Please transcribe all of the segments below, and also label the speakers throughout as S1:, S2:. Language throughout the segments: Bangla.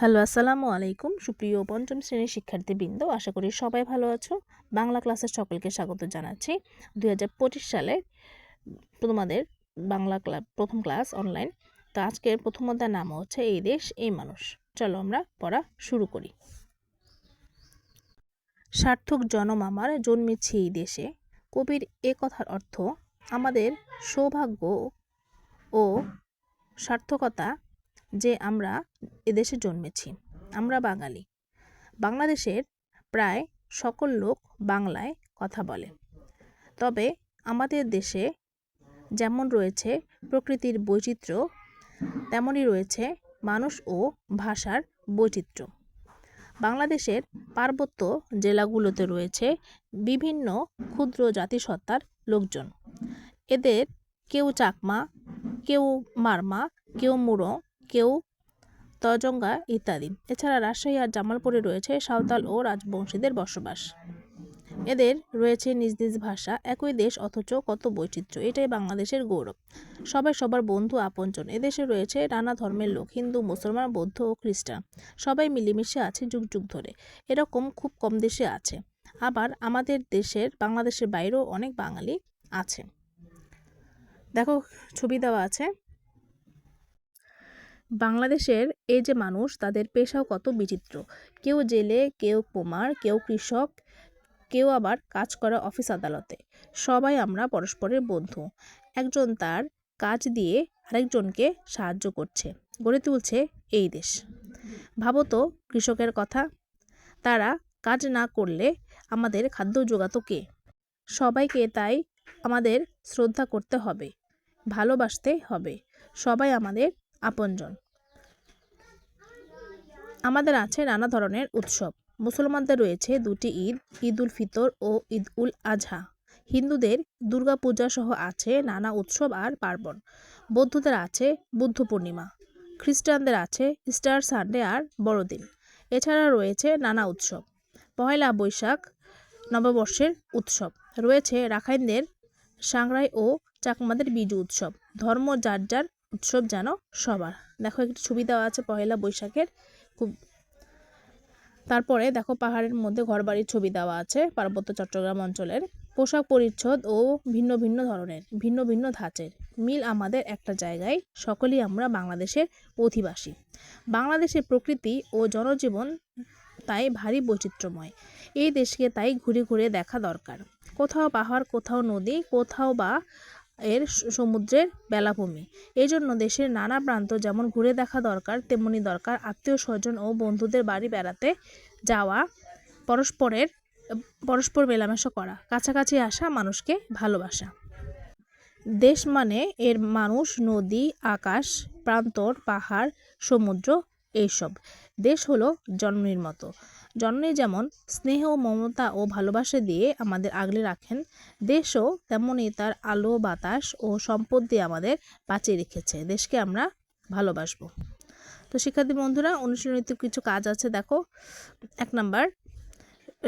S1: হ্যালো, আসসালামু আলাইকুম। সুপ্রিয় পঞ্চম শ্রেণির শিক্ষার্থীবৃন্দ, আশা করি সবাই ভালো আছো। বাংলা ক্লাসের সকলকে স্বাগত জানাচ্ছি। দুই হাজার পঁচিশ সালে তোমাদের বাংলা প্রথম ক্লাস অনলাইন। তো আজকের প্রথম অধ্যায়ের নাম হচ্ছে, এই দেশ, এই মানুষ। চলো আমরা পড়া শুরু করি। সার্থক জনম আমার, জন্মেছি এই দেশে। কবির এ কথার অর্থ, আমাদের সৌভাগ্য ও সার্থকতা যে আমরা এদেশে জন্মেছি, আমরা বাঙালি। বাংলাদেশের প্রায় সকল লোক বাংলায় কথা বলে। তবে আমাদের দেশে যেমন রয়েছে প্রকৃতির বৈচিত্র্য, তেমনই রয়েছে মানুষ ও ভাষার বৈচিত্র্য। বাংলাদেশের পার্বত্য জেলাগুলোতে রয়েছে বিভিন্ন ক্ষুদ্র জাতিসত্তার লোকজন। এদের কেউ চাকমা, কেউ মারমা, কেউ মুড়ো কেউ, তজঙ্গা ইত্যাদি। এছাড়া রাজশাহী আর জামালপুরে রয়েছে সাঁওতাল ও রাজবংশীদের বসবাস। এদের রয়েছে নিজ নিজ ভাষা, একই দেশ, অথচ কত বৈচিত্র্য। এটাই বাংলাদেশের গৌরব। সবাই সবার বন্ধু, আপনজন। এদেশে রয়েছে নানা ধর্মের লোক, হিন্দু, মুসলমান, বৌদ্ধ ও খ্রিস্টান। সবাই মিলেমিশে আছে যুগ যুগ ধরে। এরকম খুব কম দেশে আছে। আবার আমাদের দেশের, বাংলাদেশের বাইরেও অনেক বাঙালি আছে। দেখো, ছবি দেওয়া আছে। বাংলাদেশের এই যে মানুষ, তাদের পেশাও কত বিচিত্র। কেউ জেলে, কেউ কুমার, কেউ কৃষক, কেউ আবার কাজ করে অফিস আদালতে। সবাই আমরা পরস্পরের বন্ধু। একজন তার কাজ দিয়ে আরেকজনকে সাহায্য করছে। গড়ে তুলছে এই দেশ। ভাবো তো, কৃষকের কথা। তারা কাজ না করলে আমাদের খাদ্য জোগাতো কে? সবাইকে তাই আমাদের শ্রদ্ধা করতে হবে, ভালোবাসতে হবে। সবাই আমাদের আপনজন। আমাদের আছে নানা ধরনের উৎসব। মুসলমানদের রয়েছে দুটি ঈদ ঈদ উল ফিতর ও ঈদ উল আজহা হিন্দুদের দুর্গাপূজা সহ আছে নানা উৎসব আর পার্বণ। বৌদ্ধদের আছে বুদ্ধ পূর্ণিমা। খ্রিস্টানদের আছে স্টার সানডে আর বড়দিন। এছাড়া রয়েছে নানা উৎসব। পয়লা বৈশাখ নববর্ষের উৎসব। রয়েছে রাখাইনদের সাংরাই ও চাকমাদের বিজু উৎসব। ধর্ম যার যার উৎসব যেন সবার। দেখো, একটি ছবি দেওয়া আছে পহেলা বৈশাখের। খুব তারপরে দেখো, পাহাড়ের মধ্যে ঘরবাড়ির ছবি দেওয়া আছে পার্বত্য চট্টগ্রাম অঞ্চলের। পোশাক পরিচ্ছদ ও ভিন্ন ভিন্ন ধরনের, ভিন্ন ভিন্ন ধাঁচের। মিল আমাদের একটা জায়গায়, সকলেই আমরা বাংলাদেশের অধিবাসী। বাংলাদেশের প্রকৃতি ও জনজীবন তাই ভারী বৈচিত্র্যময়। এই দেশকে তাই ঘুরে ঘুরে দেখা দরকার। কোথাও পাহাড়, কোথাও নদী, কোথাও বা এর সমুদ্রের বেলাভূমি। এই জন্য দেশের নানা প্রান্ত যেমন ঘুরে দেখা দরকার, তেমনি দরকার আত্মীয় স্বজন ও বন্ধুদের বাড়ি বেড়াতে যাওয়া, পরস্পরের, পরস্পর মেলামেশা করা, কাছাকাছি আসা মানুষকে ভালোবাসা। দেশ মানে এর মানুষ নদী, আকাশ, প্রান্তর, পাহাড়, সমুদ্র এইসব। দেশ হলো জন্মের মতো। জননী যেমন স্নেহ, মমতা ও ভালোবাসা দিয়ে আমাদের আগলে রাখেন, দেশও তেমনই তার আলো, বাতাস ও সম্পদ দিয়ে আমাদের বাঁচিয়ে রেখেছে। দেশকে আমরা ভালোবাসবো। তো শিক্ষার্থী বন্ধুরা, অনুশীলনীতে কিছু কাজ আছে, দেখো। এক নাম্বার,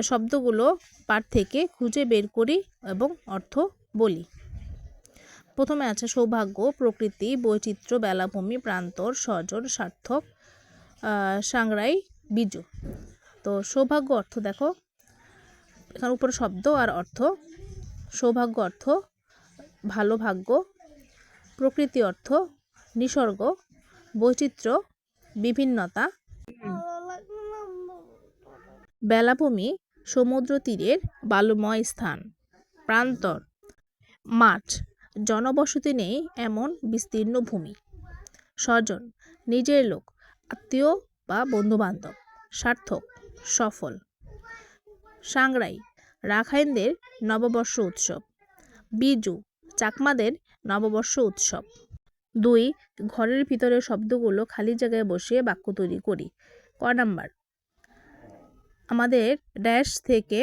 S1: শব্দগুলো পাঠ থেকে খুঁজে বের করি এবং অর্থ বলি। প্রথমে আছে সৌভাগ্য, প্রকৃতি, বৈচিত্র্য, বেলাভূমি, প্রান্তর, স্বজন সার্থক সাংরাই বিজু। তো সৌভাগ্য অর্থ দেখো, এখানে উপরে শব্দ আর অর্থ। সৌভাগ্য অর্থ, ভালো ভাগ্য। প্রকৃতি অর্থ, নিসর্গ। বৈচিত্র্য, বিভিন্নতা। বেলাভূমি, সমুদ্র তীরের বালুময় স্থান। প্রান্তর, মাঠ। জনবসতি নেই এমন বিস্তীর্ণ ভূমি। স্বজন, নিজের লোক। আত্মীয় বা বন্ধুবান্ধব, সার্থক, সফল। সাংরাই, রাখাইনদের নববর্ষ উৎসব। বিজু, চাকমাদের নববর্ষ উৎসব। দুই, ঘরের ভিতরের শব্দগুলো খালি জায়গায় বসিয়ে বাক্য তৈরি করি। ক নাম্বার, আমাদের ড্যাশ থেকে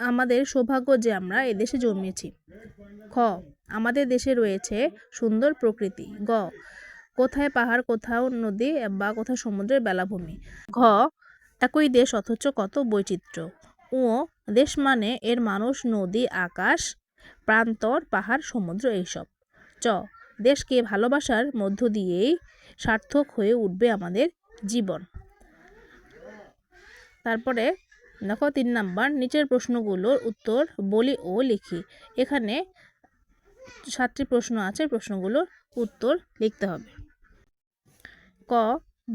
S1: আমাদের সৌভাগ্য যে আমরা এদেশে জন্মেছি। খ, আমাদের দেশে রয়েছে সুন্দর প্রকৃতি। গ কোথায় পাহাড়, কোথাও নদী বা কোথাও সমুদ্রের বেলাভূমি। ঘ, একই দেশ অথচ কত বৈচিত্র্য। ও দেশ মানে এর মানুষ, নদী, আকাশ, প্রান্তর, পাহাড়, সমুদ্র এইসব। চ, দেশকে ভালোবাসার মধ্য দিয়েই সার্থক হয়ে উঠবে আমাদের জীবন। তারপরে দেখো তিন নাম্বার, নিচের প্রশ্নগুলোর উত্তর বলি ও লিখি। এখানে সাতটি প্রশ্ন আছে, প্রশ্নগুলোর উত্তর লিখতে হবে। ক,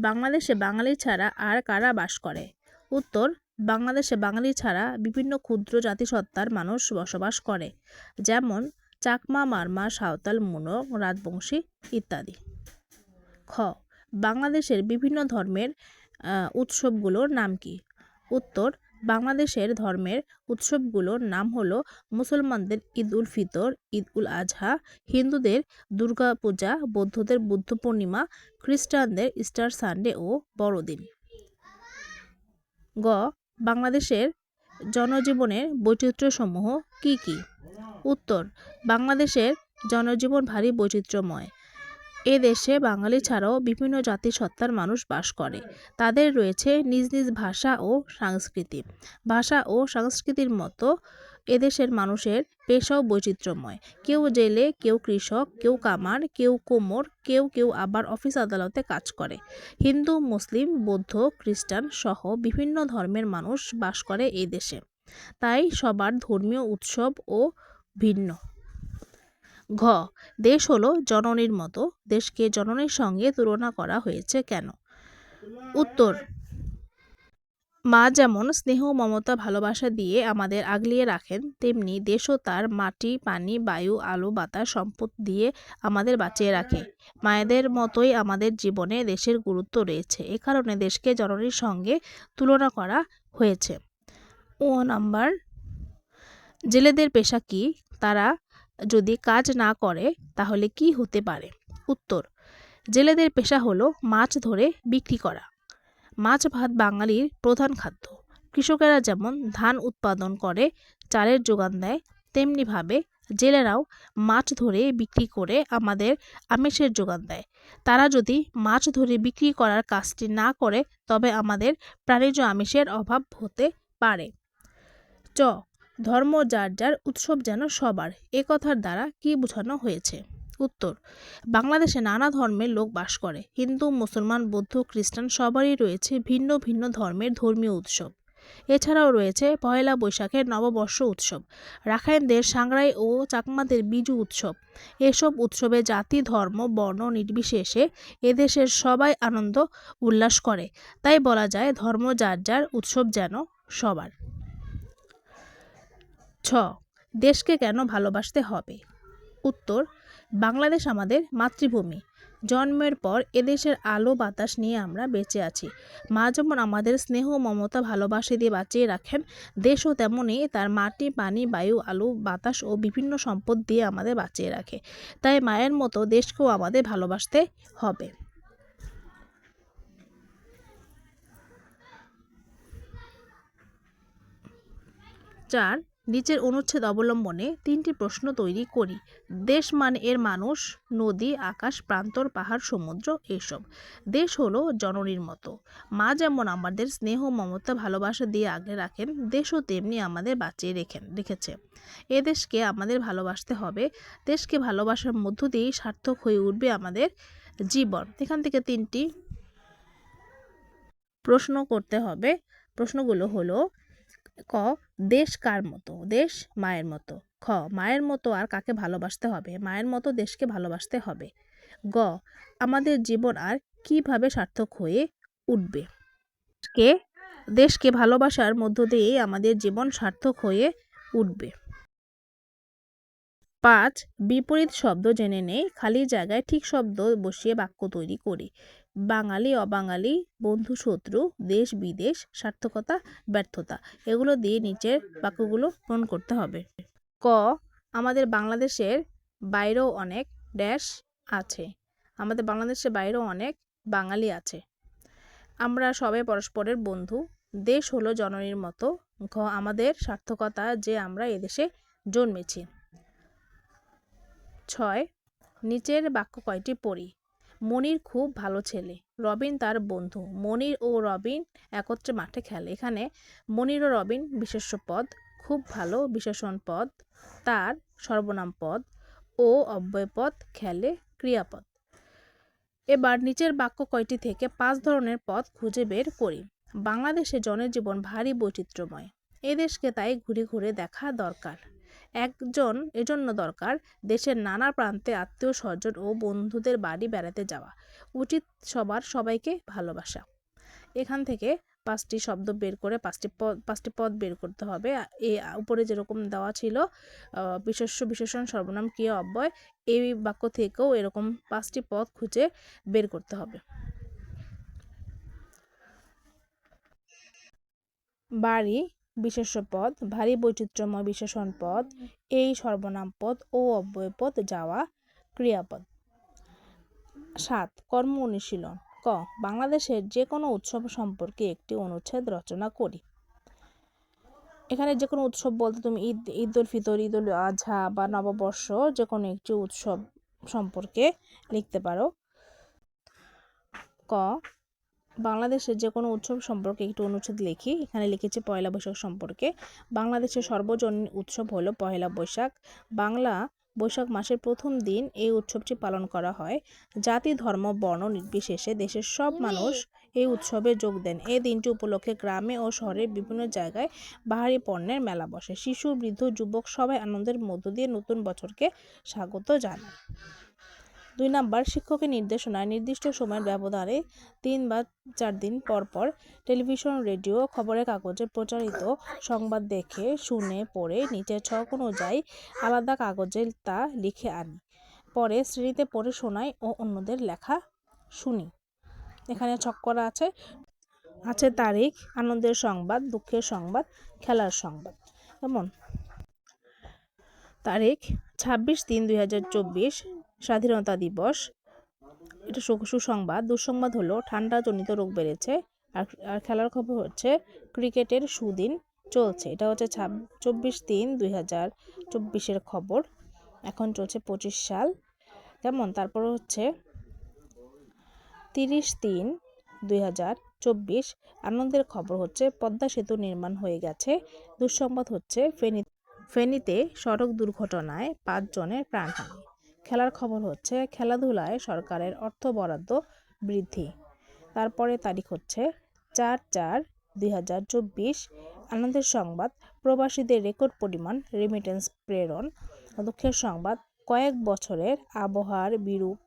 S1: বাংলাদেশে বাঙালি ছাড়া আর কারা বাস করে? উত্তর, বাংলাদেশে বাঙালি ছাড়া বিভিন্ন ক্ষুদ্র জাতিসত্তার মানুষ বসবাস করে, যেমন চাকমা, মারমা, সাঁওতাল মুনক রাজবংশী ইত্যাদি। খ, বাংলাদেশের বিভিন্ন ধর্মের উৎসবগুলোর নাম কি? উত্তর বাংলাদেশের ধর্মের উৎসবগুলোর নাম হলো মুসলমানদের ঈদ উল ফিতর, ঈদ উল আজহা হিন্দুদের দুর্গা পূজা, বৌদ্ধদের বুদ্ধ পূর্ণিমা, খ্রিস্টানদের ইস্টার সানডে ও বড়দিন। গ, বাংলাদেশের জনজীবনের বৈচিত্র্যসমূহ কি কি? উত্তর, বাংলাদেশের জনজীবন ভারী বৈচিত্র্যময়। এ দেশে বাঙালি ছাড়াও বিভিন্ন জাতিসত্তার মানুষ বাস করে। তাদের রয়েছে নিজ নিজ ভাষা ও সংস্কৃতি। ভাষা ও সংস্কৃতির মতো এদেশের মানুষের পেশাও বৈচিত্র্যময়। কেউ জেলে, কেউ কৃষক, কেউ কামার, কেউ কোমর, কেউ কেউ আবার অফিস আদালতে কাজ করে। হিন্দু, মুসলিম, বৌদ্ধ, খ্রিস্টান সহ বিভিন্ন ধর্মের মানুষ বাস করে এই দেশে। তাই সবার ধর্মীয় উৎসব ও ভিন্ন। ঘ, দেশ হলো জননীর মতো। দেশকে জননীর সঙ্গে তুলনা করা হয়েছে কেন? উত্তর, মা যেমন স্নেহ, মমতা, ভালোবাসা দিয়ে আমাদের আগলিয়ে রাখেন, তেমনি দেশও তার মাটি, পানি, বায়ু, আলো, বাতাস, সম্পদ দিয়ে আমাদের বাঁচিয়ে রাখে। মায়েদের মতোই আমাদের জীবনে দেশের গুরুত্ব রয়েছে। এ কারণে দেশকে জননীর সঙ্গে তুলনা করা হয়েছে। ও নাম্বার, জেলেদের পেশা কি? তারা যদি কাজ না করে, তাহলে কি হতে পারে? উত্তর, জেলেদের পেশা হলো মাছ ধরে বিক্রি করা। মাছ ভাত বাঙালির প্রধান খাদ্য। কৃষকেরা যেমন ধান উৎপাদন করে, চালের যোগান দেয়, তেমনিভাবে জেলেরাও মাছ ধরে বিক্রি করে আমাদের আমিষের যোগান দেয়। তারা যদি মাছ ধরে বিক্রি করার কাজটি না করে, তবে আমাদের প্রাণীজ আমিষের অভাব হতে পারে। চ ধর্ম যার যার উৎসব যেন সবার, এ কথার দ্বারা কি বোঝানো হয়েছে? উত্তর, বাংলাদেশে নানা ধর্মের লোক বাস করে, হিন্দু, মুসলমান, বৌদ্ধ, খ্রিস্টান সবারই রয়েছে ভিন্ন ভিন্ন ধর্মের ধর্মীয় উৎসব। এছাড়াও রয়েছে পয়লা বৈশাখের নববর্ষ উৎসব, রাখাইনদের সাংরাই ও চাকমাদের বিজু উৎসব। এসব উৎসবে জাতি, ধর্ম, বর্ণ নির্বিশেষে এদেশের সবাই আনন্দ উল্লাস করে। তাই বলা যায় ধর্ম যার যার উৎসব যেন সবার। ছ, দেশকে কেন ভালোবাসতে হবে? উত্তর, বাংলাদেশ আমাদের মাতৃভূমি। জন্মের পর এদেশের আলো বাতাস নিয়ে আমরা বেঁচে আছি। মা যেমন আমাদের স্নেহ, মমতা, ভালোবাসে দিয়ে বাঁচিয়ে রাখেন, দেশও তেমনই তার মাটি, পানি, বায়ু, আলো, বাতাস ও বিভিন্ন সম্পদ দিয়ে আমাদের বাঁচিয়ে রাখে। তাই মায়ের মতো দেশকেও আমাদের ভালোবাসতে হবে। চার নিচের অনুচ্ছেদ অবলম্বনে তিনটি প্রশ্ন তৈরি করি। দেশ মানে এর মানুষ, নদী, আকাশ, প্রান্তর, পাহাড়, সমুদ্র, এসব। দেশ হলো জননীর মতো। মা যেমন আমাদের স্নেহ, মমতা, ভালোবাসা দিয়ে আগলে রাখেন, দেশও তেমনি আমাদের বাঁচিয়ে রেখেন, রেখেছে। এ দেশকে আমাদের ভালোবাসতে হবে। দেশকে ভালোবাসার মধ্য দিয়েই সার্থক হয়ে উঠবে আমাদের জীবন। এখান থেকে তিনটি প্রশ্ন করতে হবে। প্রশ্নগুলো হলো ক, দেশ কার মতো? দেশ মায়ের মতো। খ, মায়ের মতো আর কাকে ভালোবাসতে হবে? মায়ের মতো দেশকে ভালোবাসতে হবে। গ, আমাদের জীবন আর কীভাবে সার্থক হয়ে উঠবে? কে দেশকে ভালোবাসার মধ্য দিয়েই আমাদের জীবন সার্থক হয়ে উঠবে। পাঁচ, বিপরীত শব্দ জেনে নেই, খালি জায়গায় ঠিক শব্দ বসিয়ে বাক্য তৈরি করি। বাঙালি, অবাঙালি বন্ধু শত্রু দেশ বিদেশ, সার্থকতা, ব্যর্থতা, এগুলো দিয়ে নিচের বাক্যগুলো পূরণ করতে হবে। ক, আমাদের বাংলাদেশের বাইরেও অনেক ড্যাশ আছে। আমাদের বাংলাদেশের বাইরেও অনেক বাঙালি আছে। আমরা সবাই পরস্পরের বন্ধু। দেশ হলো জননীর মতো। ঘ, আমাদের সার্থকতা যে আমরা এদেশে জন্মেছি। ছয়, নিচের বাক্য কয়টি পড়ি? মনির খুব ভালো ছেলে। রবিন তার বন্ধু। মনির ও রবিন একত্রে মাঠে খেলে। এখানে মনির ও রবিন বিশেষ্য পদ, খুব ভালো বিশেষণ পদ, তার সর্বনাম পদ ও অব্যয় পদ, খেলে ক্রিয়াপদ। এবার নিচের বাক্য কয়টি থেকে পাঁচ ধরনের পদ খুঁজে বের করি। বাংলাদেশে জনজীবন ভারী বৈচিত্র্যময়। এদেশকে তাই ঘুরে ঘুরে দেখা দরকার। একজন এজন্য দরকার দেশের নানা প্রান্তে আত্মীয় স্বজন ও বন্ধুদের বাড়ি বেড়াতে যাওয়া। উচিত সবার সবাইকে ভালোবাসা। এখান থেকে পাঁচটি শব্দ বের করে পাঁচটি পদ পাঁচটি পদ বের করতে হবে। এ উপরে যেরকম দেওয়া ছিল বিশেষ্য বিশেষণ, সর্বনাম, ক্রিয়া, অব্যয়, এই বাক্য থেকেও এরকম পাঁচটি পদ খুঁজে বের করতে হবে। বাড়ি বিশেষ্য পদ ভারী বৈচিত্র্যময় বিশেষণ পদ এই সর্বনাম পদ ও অব্যয় পদ যাওয়া ক্রিয়াপদ। সাত, কর্ম অনুশীলন। ক, বাংলাদেশের যে কোনো উৎসব সম্পর্কে একটি অনুচ্ছেদ রচনা করি। এখানে যে কোনো উৎসব বলতে তুমি ঈদ ঈদ উল ফিতর ঈদ উল আজহা বা নববর্ষ যে কোনো একটি উৎসব সম্পর্কে লিখতে পারো। ক বাংলাদেশের যে কোনো উৎসব সম্পর্কে একটি অনুচ্ছেদ লিখি। এখানে লিখেছি পয়লা বৈশাখ সম্পর্কে। বাংলাদেশের সর্বজনীন উৎসব হলো পয়লা বৈশাখ। বাংলা বৈশাখ মাসের প্রথম দিন এই উৎসবটি পালন করা হয়। জাতি ধর্ম বর্ণ নির্বিশেষে দেশের সব মানুষ এই উৎসবে যোগ দেন। এই দিনটি উপলক্ষে গ্রামে ও শহরের বিভিন্ন জায়গায় বাহারি পণ্যের মেলা বসে। শিশু বৃদ্ধ যুবক সবাই আনন্দের মধ্য দিয়ে নতুন বছরকে স্বাগত জানায়। দুই নাম্বার, শিক্ষকের নির্দেশনায় নির্দিষ্ট সময়ের ব্যবধানে তিন বা চার দিন পর পর টেলিভিশন, রেডিও, খবরের কাগজে প্রচারিত সংবাদ দেখে, শুনে, পড়ে, নিচের ছক অনুযায়ী আলাদা কাগজে তা লিখে আনি। পরে শ্রেণীতে পড়ে শোনাই ও অন্যদের লেখা শুনি। এখানে ছক করা আছে। আছে তারিখ, আনন্দের সংবাদ, দুঃখের সংবাদ, খেলার সংবাদ। কেমন? তারিখ, ছাব্বিশ তিন দুই হাজার চব্বিশ স্বাধীনতা দিবস। এটা সুসংবাদ। দুঃসংবাদ হলো, ঠান্ডাজনিত রোগ বেড়েছে আর আর খেলার খবর হচ্ছে, ক্রিকেটের সুদিন চলছে। এটা হচ্ছে ছাব, চব্বিশ তিন দুই হাজার চব্বিশের খবর। এখন চলছে পঁচিশ সাল। কেমন? তারপর হচ্ছে তিরিশ তিন দুই হাজার চব্বিশ। আনন্দের খবর হচ্ছে, পদ্মা সেতু নির্মাণ হয়ে গেছে। দুঃসংবাদ হচ্ছে, ফেনী, ফেনীতে সড়ক দুর্ঘটনায় পাঁচজনের প্রাণহানি। খেলার খবর হচ্ছে খেলাধুলায় সরকারের অর্থ বরাদ্দ বৃদ্ধি। তারপরে তারিখ হচ্ছে চার চার দুই হাজার চব্বিশ। আনন্দের সংবাদ, প্রবাসীদের রেকর্ড পরিমাণ রেমিটেন্স প্রেরণ, দুঃখের সংবাদ, কয়েক বছরের আবহাওয়ার বিরূপ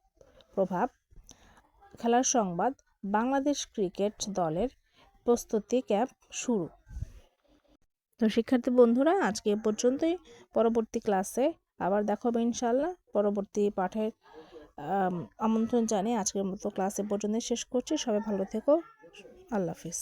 S1: প্রভাব। খেলার সংবাদ, বাংলাদেশ ক্রিকেট দলের প্রস্তুতি ক্যাম্প শুরু। তো শিক্ষার্থী বন্ধুরা, আজকে এ পর্যন্তই। পরবর্তী ক্লাসে আবার দেখা হবে ইনশাল্লাহ পরবর্তী পাঠের আমন্ত্রণ জানিয়ে আজকের মতো ক্লাসে পর্যন্ত শেষ করছি। সবাই ভালো থেকো। আল্লাহ হাফিজ।